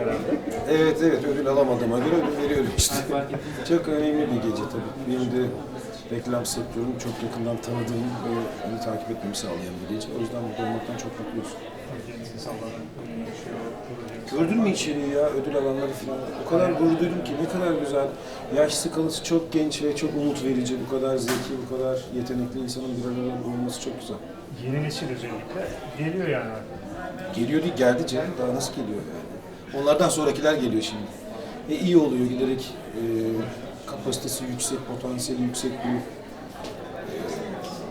herhalde. Evet evet ödül alamadığıma göre ödül veriyorum işte. çok önemli bir gece tabii. Benim de reklam sektörünü çok yakından tanıdığım ve hani takip etmemi sağlayan bir gece. O yüzden burada olmaktan çok mutluyuz. Gördün mü içeriği ya ödül alanları falan? O kadar gurur duydum ki ne kadar güzel. Yaş skalası çok genç ve çok umut verici. Bu kadar zeki, bu kadar yetenekli insanın bir arada bulunması çok güzel. Yeni nesil özellikle geliyor yani. Geliyor değil geldi canım. Daha nasıl geliyor yani? Onlardan sonrakiler geliyor şimdi. E iyi oluyor giderek e, kapasitesi yüksek, potansiyeli yüksek bir e,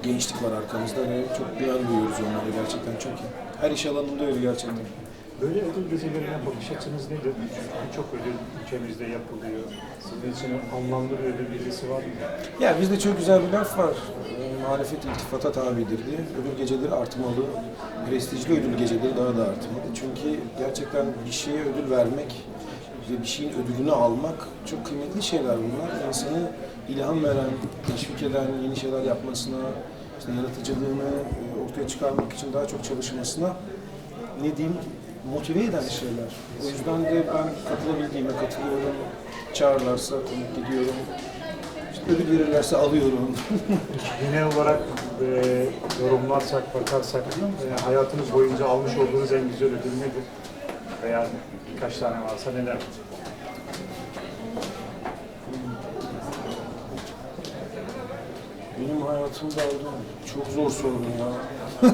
gençlik var arkamızda ve çok güven duyuyoruz onlara gerçekten çok iyi. Her iş alanında öyle gerçekten. Böyle ödül gecelerine bakış açınız nedir? Birçok ödül ülkemizde yapılıyor. Sizin için anlamlı bir ödül gecesi var mı? Ya bizde çok güzel bir laf var. E, Muhalefet iltifata tabidir diye. Ödül geceleri artmalı. Prestijli ödül geceleri daha da artmalı. Çünkü gerçekten bir şeye ödül vermek ve bir şeyin ödülünü almak çok kıymetli şeyler bunlar. İnsanı ilham veren, teşvik eden, yeni şeyler yapmasına, işte yaratıcılığını e, ortaya çıkarmak için daha çok çalışmasına ne diyeyim motive eden şeyler. O yüzden de ben katılabildiğime katılıyorum. Çağırırlarsa konuk gidiyorum. Ödül verirlerse alıyorum. Genel olarak e, yorumlarsak, bakarsak e, hayatınız boyunca almış olduğunuz en güzel ödül nedir? Veya birkaç tane varsa neler? Benim hayatımda aldığım çok zor sorun ya.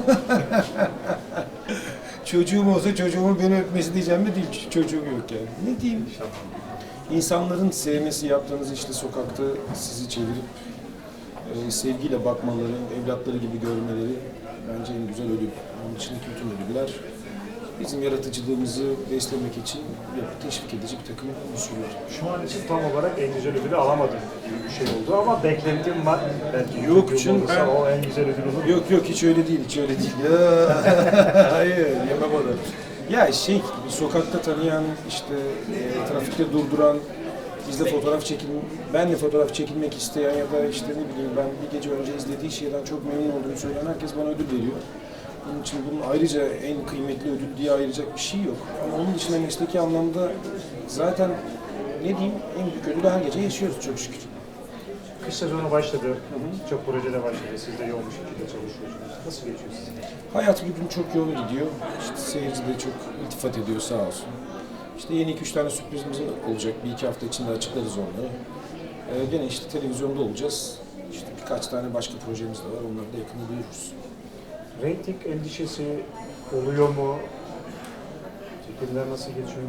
Çocuğum olsa çocuğumun beni öpmesi diyeceğim mi değil. Çocuğum yok yani. Ne diyeyim? İnşallah. İnsanların sevmesi, yaptığınız işte sokakta sizi çevirip e, sevgiyle bakmaları, evlatları gibi görmeleri bence en güzel ödül. Onun içindeki bütün ödüller bizim yaratıcılığımızı beslemek için yapıp teşvik edici bir takım unsurlar. Şu an için tam olarak en güzel ödülü alamadım gibi bir şey oldu ama beklentim var. Belki Yok olursa ben- o en güzel ödül olur. Yok yok hiç öyle değil, hiç öyle değil. Hayır, yemem onu. Ya şey, sokakta tanıyan, işte e, trafikte durduran, bizle fotoğraf çekin, benle fotoğraf çekilmek isteyen ya da işte ne bileyim ben bir gece önce izlediği şeyden çok memnun olduğunu söyleyen herkes bana ödül veriyor. Bunun için bunun ayrıca en kıymetli ödül diye ayıracak bir şey yok. Ama onun dışında mesleki anlamda zaten ne diyeyim en büyük ödülü her gece yaşıyoruz çok şükür. Kış sezonu başladı. Çok projede başladı. Siz de yoğun bir şekilde çalışıyorsunuz. Nasıl geçiyor sizin? Hayat bugün çok yoğun gidiyor. İşte seyirci de çok iltifat ediyor sağ olsun. İşte yeni iki üç tane sürprizimiz olacak. Bir iki hafta içinde açıklarız onları. Ee, gene işte televizyonda olacağız. İşte birkaç tane başka projemiz de var. Onları da yakında duyururuz. Rating endişesi oluyor mu? Çekimler nasıl geçiyor?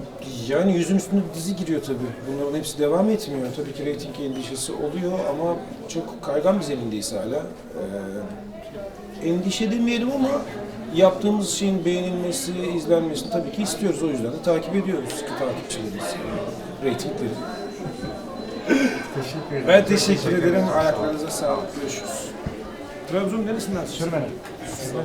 Yani yüzün üstünde dizi giriyor tabii. Bunların hepsi devam etmiyor. Tabii ki reyting endişesi oluyor ama çok kaygan bir zemindeyiz hala. Ee, endişe demeyelim ama yaptığımız şeyin beğenilmesi, izlenmesini tabii ki istiyoruz. O yüzden de takip ediyoruz ki takipçilerimiz. Reytingleri. Teşekkür ederim. Ben teşekkür ederim. Ayaklarınıza sağlık. Görüşürüz. Trabzon neresinden? Sürmene.